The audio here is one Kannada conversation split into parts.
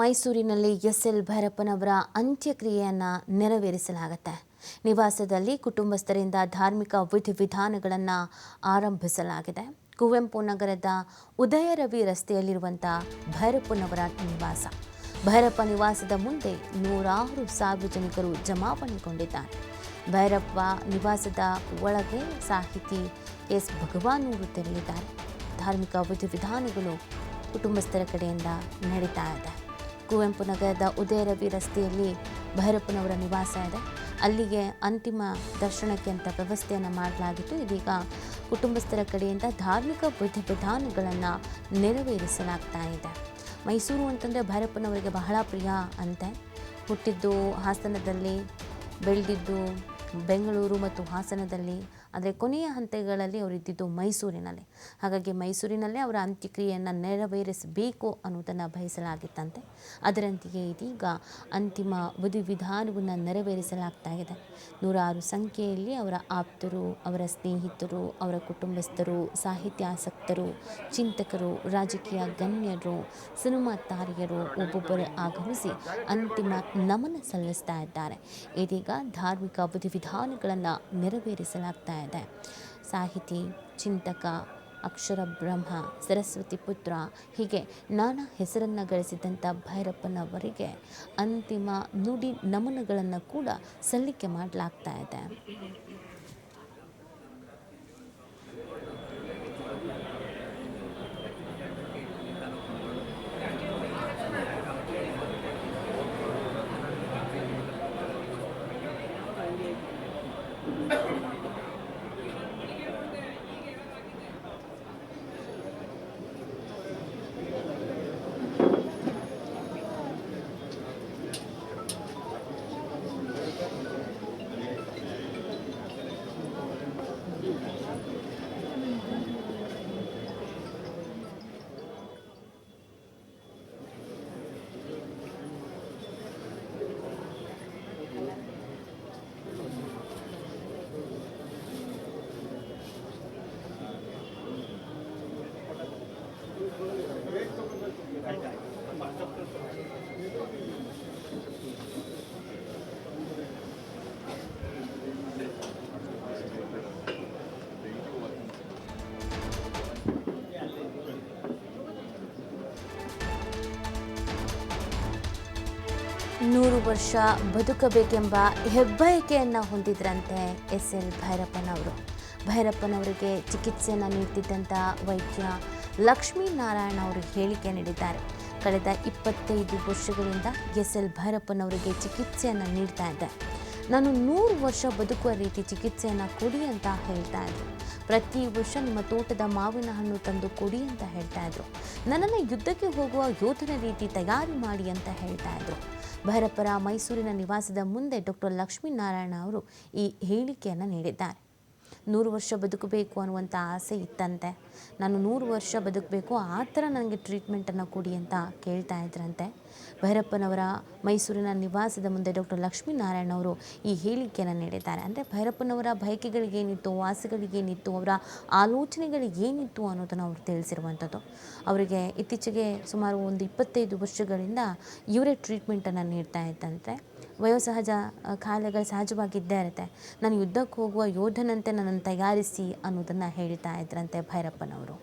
ಮೈಸೂರಿನಲ್ಲಿ ಎಸ್ ಎಲ್ ಭೈರಪ್ಪನವರ ಅಂತ್ಯಕ್ರಿಯೆಯನ್ನು ನೆರವೇರಿಸಲಾಗುತ್ತೆ. ನಿವಾಸದಲ್ಲಿ ಕುಟುಂಬಸ್ಥರಿಂದ ಧಾರ್ಮಿಕ ವಿಧಿವಿಧಾನಗಳನ್ನು ಆರಂಭಿಸಲಾಗಿದೆ. ಕುವೆಂಪು ನಗರದ ಉದಯರವಿ ರಸ್ತೆಯಲ್ಲಿರುವಂಥ ಭೈರಪ್ಪನವರ ನಿವಾಸ. ಭೈರಪ್ಪ ನಿವಾಸದ ಮುಂದೆ ನೂರಾರು ಸಾರ್ವಜನಿಕರು ಜಮಾವಣೆಗೊಂಡಿದ್ದಾರೆ ಭೈರಪ್ಪ ನಿವಾಸದ ಒಳಗೆ ಸಾಹಿತಿ ಎಸ್. ಭಗವಾನೂರು ತೆರಳಿದ್ದಾರೆ ಧಾರ್ಮಿಕ ವಿಧಿವಿಧಾನಗಳು ಕುಟುಂಬಸ್ಥರ ಕಡೆಯಿಂದ ನಡೀತಾ ಇದೆ. ಕುವೆಂಪು ನಗರದ ಉದಯರವಿ ರಸ್ತೆಯಲ್ಲಿ ಭೈರಪ್ಪನವರ ನಿವಾಸ ಇದೆ. ಅಲ್ಲಿಗೆ ಅಂತಿಮ ದರ್ಶನಕ್ಕೆ ಅಂತ ವ್ಯವಸ್ಥೆಯನ್ನು ಮಾಡಲಾಗಿತ್ತು. ಇದೀಗ ಕುಟುಂಬಸ್ಥರ ಕಡೆಯಿಂದ ಧಾರ್ಮಿಕ ವಿಧಿವಿಧಾನಗಳನ್ನು ನೆರವೇರಿಸಲಾಗ್ತಾ ಇದೆ. ಮೈಸೂರು ಅಂತಂದರೆ ಭೈರಪ್ಪನವರಿಗೆ ಬಹಳ ಪ್ರಿಯ ಅಂತೆ. ಹುಟ್ಟಿದ್ದು ಹಾಸನದಲ್ಲಿ, ಬೆಳೆದಿದ್ದು ಬೆಂಗಳೂರು ಮತ್ತು ಹಾಸನದಲ್ಲಿ ಆದರೆ ಕೊನೆಯ ಹಂತಗಳಲ್ಲಿ ಅವರು ಇದ್ದಿದ್ದು ಮೈಸೂರಿನಲ್ಲಿ. ಹಾಗಾಗಿ ಮೈಸೂರಿನಲ್ಲೇ ಅವರ ಅಂತ್ಯಕ್ರಿಯೆಯನ್ನು ನೆರವೇರಿಸಬೇಕು ಅನ್ನೋದನ್ನು ಬಯಸಲಾಗಿತ್ತಂತೆ. ಅದರಂತೆಯೇ ಇದೀಗ ಅಂತಿಮ ವಿಧಿವಿಧಾನವನ್ನು ನೆರವೇರಿಸಲಾಗ್ತಾ ಇದೆ. ನೂರಾರು ಸಂಖ್ಯೆಯಲ್ಲಿ ಅವರ ಆಪ್ತರು, ಅವರ ಸ್ನೇಹಿತರು, ಅವರ ಕುಟುಂಬಸ್ಥರು, ಸಾಹಿತ್ಯಾಸಕ್ತರು, ಚಿಂತಕರು, ರಾಜಕೀಯ ಗಣ್ಯರು, ಸಿನಿಮಾ ತಾರೆಯರು ಒಬ್ಬೊಬ್ಬರೇ ಆಗಮಿಸಿ ಅಂತಿಮ ನಮನ ಸಲ್ಲಿಸ್ತಾ ಇದ್ದಾರೆ. ಇದೀಗ ಧಾರ್ಮಿಕ ವಿಧಿವಿಧಾನಗಳನ್ನು ನೆರವೇರಿಸಲಾಗ್ತಾ ಸಾಹಿತಿ, ಚಿಂತಕ, ಅಕ್ಷರ ಬ್ರಹ್ಮ, ಸರಸ್ವತಿ ಪುತ್ರ, ಹೀಗೆ ನಾನಾ ಹೆಸರನ್ನು ಗಳಿಸಿದಂಥ ಭೈರಪ್ಪನವರಿಗೆ ಅಂತಿಮ ನುಡಿ ನಮನಗಳನ್ನು ಕೂಡ ಸಲ್ಲಿಕೆ ಮಾಡಲಾಗ್ತಾ ಇದೆ. ವರ್ಷ ಬದುಕಬೇಕೆಂಬ ಹೆಬ್ಬಯಕೆಯನ್ನು ಹೊಂದಿದ್ರಂತೆ ಎಸ್ ಎಲ್ ಭೈರಪ್ಪನವರು. ಭೈರಪ್ಪನವರಿಗೆ ಚಿಕಿತ್ಸೆಯನ್ನು ನೀಡ್ತಿದ್ದಂಥ ವೈದ್ಯ ಲಕ್ಷ್ಮೀನಾರಾಯಣ ಅವರು ಹೇಳಿಕೆ ನೀಡಿದ್ದಾರೆ. ಕಳೆದ ಇಪ್ಪತ್ತೈದು ವರ್ಷಗಳಿಂದ ಎಸ್ ಎಲ್ ಭೈರಪ್ಪನವರಿಗೆ ಚಿಕಿತ್ಸೆಯನ್ನು ನೀಡ್ತಾ ಇದ್ದೆ. ನಾನು ನೂರು ವರ್ಷ ಬದುಕುವ ರೀತಿ ಚಿಕಿತ್ಸೆಯನ್ನು ಕೊಡಿ ಅಂತ ಹೇಳ್ತಾ ಇದ್ರು ಪ್ರತಿ ವರ್ಷ ನಿಮ್ಮ ತೋಟದ ಮಾವಿನ ಹಣ್ಣು ತಂದು ಕೊಡಿ ಅಂತ ಹೇಳ್ತಾ ಇದ್ರು. ನನ್ನನ್ನು ಯುದ್ಧಕ್ಕೆ ಹೋಗುವ ಯೋಧನ ರೀತಿ ತಯಾರಿ ಮಾಡಿ ಅಂತ ಹೇಳ್ತಾ ಇದ್ರು. ಭೈರಪ್ಪರ ಮೈಸೂರಿನ ನಿವಾಸದ ಮುಂದೆ ಡಾಕ್ಟರ್ ಲಕ್ಷ್ಮೀನಾರಾಯಣ ಅವರು ಈ ಹೇಳಿಕೆಯನ್ನು ನೀಡಿದ್ದಾರೆ. ನೂರು ವರ್ಷ ಬದುಕಬೇಕು ಅನ್ನುವಂಥ ಆಸೆ ಇತ್ತಂತೆ. ನಾನು ನೂರು ವರ್ಷ ಬದುಕಬೇಕು, ಆ ಥರ ನನಗೆ ಟ್ರೀಟ್ಮೆಂಟನ್ನು ಕೊಡಿ ಅಂತ ಕೇಳ್ತಾ ಇದ್ರಂತೆ. ಭೈರಪ್ಪನವರ ಮೈಸೂರಿನ ನಿವಾಸದ ಮುಂದೆ ಡಾಕ್ಟರ್ ಲಕ್ಷ್ಮೀನಾರಾಯಣ ಅವರು ಈ ಹೇಳಿಕೆಯನ್ನು ನೀಡಿದ್ದಾರೆ. ಅಂದರೆ ಭೈರಪ್ಪನವರ ಬಯಕೆಗಳಿಗೇನಿತ್ತು, ಆಸೆಗಳಿಗೇನಿತ್ತು, ಅವರ ಆಲೋಚನೆಗಳಿಗೇನಿತ್ತು ಅನ್ನೋದನ್ನು ಅವರು ತಿಳಿಸಿರುವಂಥದ್ದು. ಅವರಿಗೆ ಇತ್ತೀಚೆಗೆ ಸುಮಾರು ಒಂದು ಇಪ್ಪತ್ತೈದು ವರ್ಷಗಳಿಂದ ಇವರೇ ಟ್ರೀಟ್ಮೆಂಟನ್ನು ನೀಡ್ತಾ ಇದ್ದಂತೆ. ವಯೋಸಹಜ ಖಾಯಿಲೆಗಳು ಸಹಜವಾಗಿದ್ದೇ ಇರುತ್ತೆ. ನಾನು ಯುದ್ಧಕ್ಕೆ ಹೋಗುವ ಯೋಧನಂತೆ ನನ್ನನ್ನು ತಯಾರಿಸಿ ಅನ್ನೋದನ್ನು ಹೇಳ್ತಾ ಇದ್ರಂತೆ ಭೈರಪ್ಪನವರು.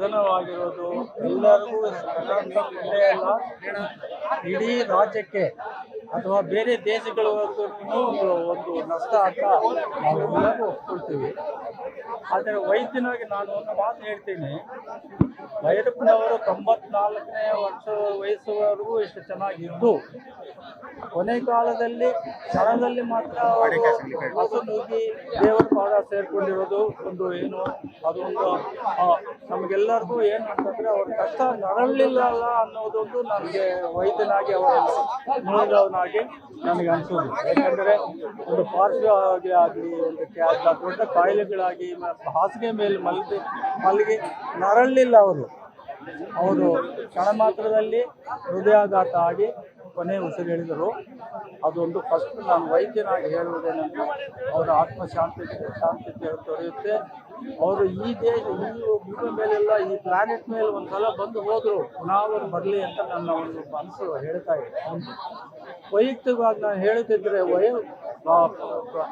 ನಿಧನವಾಗಿರೋದು ಎಲ್ಲರಿಗೂ ಅಲ್ಲ. ಇಡೀ ರಾಜ್ಯಕ್ಕೆ ಅಥವಾ ಬೇರೆ ದೇಶಗಳವರೆಗೂ ಒಂದು ನಷ್ಟ ಅಂತ ನಾವು ಒಪ್ಕೊಳ್ತೀವಿ. ಆದರೆ ವೈದ್ಯನಾಗಿ ನಾನು ಒಂದು ಮಾತು ಹೇಳ್ತೀನಿ. ಭೈರಪ್ಪನವರು ತೊಂಬತ್ನಾಲ್ಕನೇ ವರ್ಷ ವಯಸ್ಸುವರೆಗೂ ಇಷ್ಟು ಚೆನ್ನಾಗಿದ್ದು ಕೊನೆ ಕಾಲದಲ್ಲಿ ಕ್ಷಣದಲ್ಲಿ ಮಾತ್ರ ಹಸುನುಗ್ಗಿ ದೇವರ ಪಾದ ಸೇರ್ಕೊಂಡಿರೋದು ಒಂದು ಏನು ಅದೊಂದು ಆ, ನಮಗೆಲ್ಲರಿಗೂ ಏನು ಅಂತಂದ್ರೆ ಅವ್ರ ಕಷ್ಟ ನರಳಿಲ್ಲ ಅನ್ನೋದೊಂದು ನನಗೆ ವೈದ್ಯನಾಗಿ ಅವರ ನೋಡಿದವನಾಗಿ ನನಗೆ ಅನಿಸೋದು. ಯಾಕಂದರೆ ಒಂದು ಪಾರ್ಶ್ವವಾಗಿ ಆಗಲಿ ಒಂದು ಕ್ಯಾಬ್ ದೊಡ್ಡ ಕಾಯಿಲೆಗಳಾಗಿ ಹಾಸಿಗೆ ಮೇಲೆ ಮಲಗಿ ಮಲಗಿ ನರಳಿಲ್ಲ ಅವರು. ಅವರು ಕ್ಷಣ ಮಾತ್ರದಲ್ಲಿ ಹೃದಯಾಘಾತ ಆಗಿ ಕೊನೆ ಉಸಿರು ಹೇಳಿದರು. ಅದೊಂದು ಫಸ್ಟ್ ನಾನು ವೈದ್ಯನಾಗಿ ಹೇಳುವುದೇನೆಂದರೆ ಅವರ ಆತ್ಮಶಾಂತಿ ಶಾಂತಿ ದೊರೆಯುತ್ತೆ. ಅವರು ಈ ದೇಶ ಈ ಭೂಮಿ ಮೇಲೆಲ್ಲ ಈ ಪ್ಲಾನೆಟ್ ಮೇಲೆ ಒಂದ್ಸಲ ಬಂದು ಹೋದರು, ಪುನಃ ಅವರು ಬರಲಿ ಅಂತ ನನ್ನ ಒಂದು ಮನಸ್ಸು ಹೇಳ್ತಾ ಇದೆ. ಒಂದು ವೈಯಕ್ತಿಕವಾಗಿ ನಾನು ಹೇಳುತ್ತಿದ್ದರೆ ವಯ ಭೈರಪ್ಪನವರು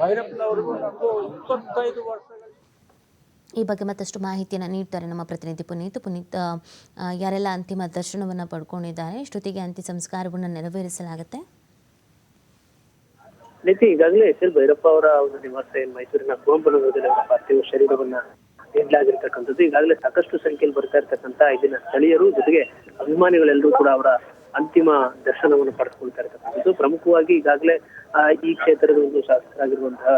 ಭೈರಪ್ಪನವ್ರಿಗೂ ನನಗೂ ಇಪ್ಪತ್ತೈದು ವರ್ಷಗಳ ಈ ಬಗ್ಗೆ ಮತ್ತಷ್ಟು ಮಾಹಿತಿಯನ್ನು ನೀಡ್ತಾರೆ ನಮ್ಮ ಪ್ರತಿನಿಧಿ ಪುನೀತ್. ಪುನೀತ್ ಯಾರೆಲ್ಲ ಅಂತಿಮ ದರ್ಶನವನ್ನು ಪಡ್ಕೊಂಡಿದ್ದಾರೆ ಇಷ್ಟೊತ್ತಿಗೆ ಅಂತ್ಯ ಸಂಸ್ಕಾರವನ್ನು ನೆರವೇರಿಸಲಾಗುತ್ತೆ? ನಿತಿ ಈಗಾಗಲೇ ಎಸ್ ಎಲ್ ಭೈರಪ್ಪ ಅವರ ಒಂದು ನಿವಾಸ ಏನ್ ಮೈಸೂರಿನ ಕುವೆಂಪು ನಗರದಲ್ಲಿ ಅವರ ಪಾರ್ಥಿವ ಶರೀರವನ್ನ ಇಡಲಾಗಿರ್ತಕ್ಕಂಥದ್ದು ಈಗಾಗಲೇ ಸಾಕಷ್ಟು ಸಂಖ್ಯೆಯಲ್ಲಿ ಬರ್ತಾ ಇರ್ತಕ್ಕಂಥ ಇಲ್ಲಿನ ಸ್ಥಳೀಯರು ಜೊತೆಗೆ ಅಭಿಮಾನಿಗಳೆಲ್ಲರೂ ಕೂಡ ಅವರ ಅಂತಿಮ ದರ್ಶನವನ್ನು ಪಡೆದುಕೊಳ್ತಾ ಇರ್ತಕ್ಕಂಥದ್ದು ಪ್ರಮುಖವಾಗಿ ಈಗಾಗಲೇ ಈ ಕ್ಷೇತ್ರದ ಒಂದು ಶಾಸಕರಾಗಿರುವಂತಹ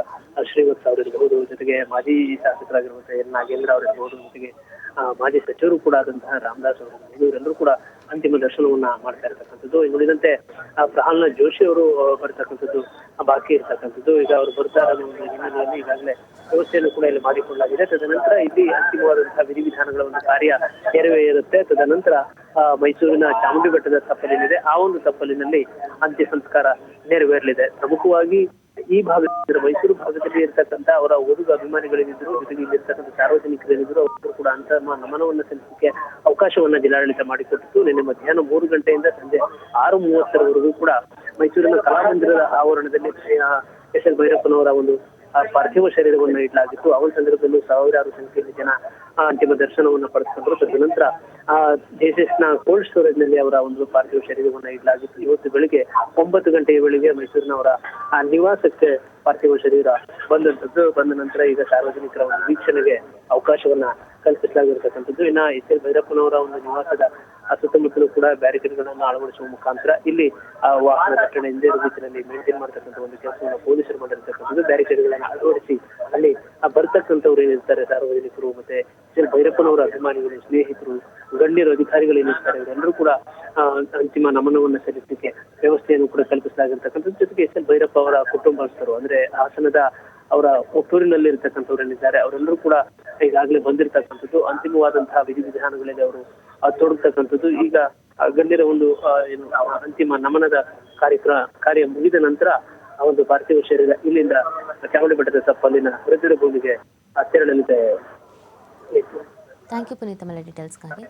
ಶ್ರೀವತ್ಸ ಅವರಿರಬಹುದು ಜೊತೆಗೆ ಮಾಜಿ ಶಾಸಕರಾಗಿರುವಂತಹ ಎನ್ ನಾಗೇಂದ್ರ ಅವರಿರಬಹುದು ಜೊತೆಗೆ ಮಾಜಿ ಸಚಿವರು ಕೂಡ ಆದಂತಹ ರಾಮದಾಸ್ ಅವರು ಇವರೆಲ್ಲರೂ ಕೂಡ ಅಂತಿಮ ದರ್ಶನವನ್ನ ಮಾಡ್ತಾ ಇರ್ತಕ್ಕಂಥದ್ದು. ನೋಡಿದಂತೆ ಪ್ರಹ್ಲಾದ್ ಜೋಶಿ ಅವರು ಬರ್ತಕ್ಕಂಥದ್ದು ಬಾಕಿ ಇರ್ತಕ್ಕಂಥದ್ದು. ಈಗ ಅವರು ಬರ್ತಾ ಹಿನ್ನೆಲೆಯಲ್ಲಿ ಈಗಾಗಲೇ ವ್ಯವಸ್ಥೆಯನ್ನು ಕೂಡ ಇಲ್ಲಿ ಮಾಡಿಕೊಳ್ಳಲಾಗಿದೆ. ತದನಂತರ ಇಲ್ಲಿ ಅಂತಿಮವಾದಂತಹ ವಿಧಿವಿಧಾನಗಳ ಒಂದು ಕಾರ್ಯ ನೆರವೇರುತ್ತೆ. ತದನಂತರ ಮೈಸೂರಿನ ಚಾಮುಂಡಿ ಬೆಟ್ಟದ ತಪ್ಪಲಿನಿದೆ ಆ ಒಂದು ತಪ್ಪಲಿನಲ್ಲಿ ಅಂತ್ಯ ಸಂಸ್ಕಾರ ನೆರವೇರಲಿದೆ. ಪ್ರಮುಖವಾಗಿ ಈ ಭಾಗದಲ್ಲಿ ಮೈಸೂರು ಭಾಗದಲ್ಲಿ ಇರ್ತಕ್ಕಂಥ ಅವರ ಓದುಗ ಅಭಿಮಾನಿಗಳೇನಿದ್ರು ಜೊತೆಗೆ ಇಲ್ಲಿರ್ತಕ್ಕಂಥ ಸಾರ್ವಜನಿಕರೇನಿದ್ರು ಅವರು ಕೂಡ ಅಂತ ನಮನವನ್ನ ಸಲ್ಲಿಸಲಿಕ್ಕೆ ಅವಕಾಶವನ್ನ ಜಿಲ್ಲಾಡಳಿತ ಮಾಡಿಕೊಟ್ಟಿತ್ತು. ನಿನ್ನೆ ಮಧ್ಯಾಹ್ನ ಮೂರು ಗಂಟೆಯಿಂದ ಸಂಜೆ ಆರು ಮೂವತ್ತರವರೆಗೂ ಕೂಡ ಮೈಸೂರಿನ ಕಲಾಮಂದಿರದ ಆವರಣದಲ್ಲಿ ಎಸ್ ಎಲ್ ಭೈರಪ್ಪನವರ ಒಂದು ಪಾರ್ಥಿವ ಶರೀರವನ್ನು ಇಡಲಾಗಿತ್ತು. ಅವನ ಸಂದರ್ಭದಲ್ಲಿ ಸಾವಿರಾರು ಸಂಖ್ಯೆಯಲ್ಲಿ ಜನ ಅಂತಿಮ ದರ್ಶನವನ್ನು ಪಡೆದುಕೊಂಡರು. ತದನಂತರ ಆ ಜೆಎಸ್ಎಸ್ನ ಕೋಲ್ಡ್ ಸ್ಟೋರೇಜ್ನಲ್ಲಿ ಅವರ ಒಂದು ಪಾರ್ಥಿವ ಶರೀರವನ್ನು ಇಡಲಾಗಿತ್ತು. ಇವತ್ತು ಬೆಳಿಗ್ಗೆ ಒಂಬತ್ತು ಗಂಟೆಯ ವೇಳೆಗೆ ಮೈಸೂರಿನವರ ಆ ನಿವಾಸಕ್ಕೆ ಪಾರ್ಥಿವ ಶರೀರ ಬಂದಂತದ್ದು ಬಂದ ನಂತರ ಈಗ ಸಾರ್ವಜನಿಕರ ಒಂದು ವೀಕ್ಷಣೆಗೆ ಅವಕಾಶವನ್ನ ಕಲ್ಪಿಸಲಾಗಿರ್ತಕ್ಕಂಥದ್ದು. ಇನ್ನ ಎಸ್ ಎಲ್ ಭೈರಪ್ಪನವರ ಒಂದು ನಿವಾಸದ ಸುತ್ತಮುತ್ತಲೂ ಕೂಡ ಬ್ಯಾರಿಕೇಡ್ಗಳನ್ನು ಅಳವಡಿಸುವ ಮುಖಾಂತರ ಇಲ್ಲಿ ವಾಹನ ದಟ್ಟಣೆ ಹಿಂದೆ ರೀತಿಯಲ್ಲಿ ಮೇಂಟೈನ್ ಮಾಡ್ತಕ್ಕಂಥ ಒಂದು ಕೆಲಸವನ್ನು ಪೊಲೀಸರು ಮಾಡಿರ್ತಕ್ಕಂಥದ್ದು. ಬ್ಯಾರಿಕೇಡ್ಗಳನ್ನು ಅಳವಡಿಸಿ ಅಲ್ಲಿ ಬರ್ತಕ್ಕಂಥವ್ರು ಏನಿರ್ತಾರೆ, ಸಾರ್ವಜನಿಕರು ಮತ್ತೆ ಎಲ್ ಭೈರಪ್ಪನವರ ಅಭಿಮಾನಿಗಳು, ಸ್ನೇಹಿತರು, ಗಣ್ಯರು, ಅಧಿಕಾರಿಗಳು ಏನಿರ್ತಾರೆ ಇವರೆಲ್ಲರೂ ಕೂಡ ಅಂತಿಮ ನಮನವನ್ನು ಸಲ್ಲಿಸಲಿಕ್ಕೆ ವ್ಯವಸ್ಥೆಯನ್ನು ಕೂಡ ಕಲ್ಪಿಸಲಾಗಿರ್ತಕ್ಕಂಥದ್ದು. ಜೊತೆಗೆ ಎಸ್ ಎಲ್ ಭೈರಪ್ಪ ಅವರ ಕುಟುಂಬಸ್ಥರು, ಅಂದ್ರೆ ಹಾಸನದ ಅವರ ಒಟ್ಟೂರಿನಲ್ಲಿ ಇರ್ತಕ್ಕಂಥವ್ರು ಏನಿದ್ದಾರೆ, ಅವರೆಲ್ಲರೂ ಕೂಡ ಈಗಾಗಲೇ ಬಂದಿರತಕ್ಕಂಥದ್ದು. ಅಂತಿಮವಾದಂತಹ ವಿಧಿವಿಧಾನಗಳಲ್ಲಿ ಅವರು ತೊಡಗ್ತಕ್ಕಂಥದ್ದು. ಈಗ ಗಣ್ಯರ ಒಂದು ಏನು ಅಂತಿಮ ನಮನದ ಕಾರ್ಯಕ್ರಮ ಕಾರ್ಯ ಮುಗಿದ ನಂತರ ಆ ಒಂದು ಪಾರ್ಥಿವ ಶರೀರ ಇಲ್ಲಿಂದ ಚಾಮುಂಡಿ ಬೆಟ್ಟದ ತಪ್ಪಲ್ಲಿನ ವೃದ್ಧರ ಭೂಮಿಗೆ ತೆರಳಲಿದೆ. ಥ್ಯಾಂಕ್ ಯು ಪುನೀತ್, ತಮ್ಮೆಲ್ಲ ಡೀಟೇಲ್ಸ್ಗಾಗಿ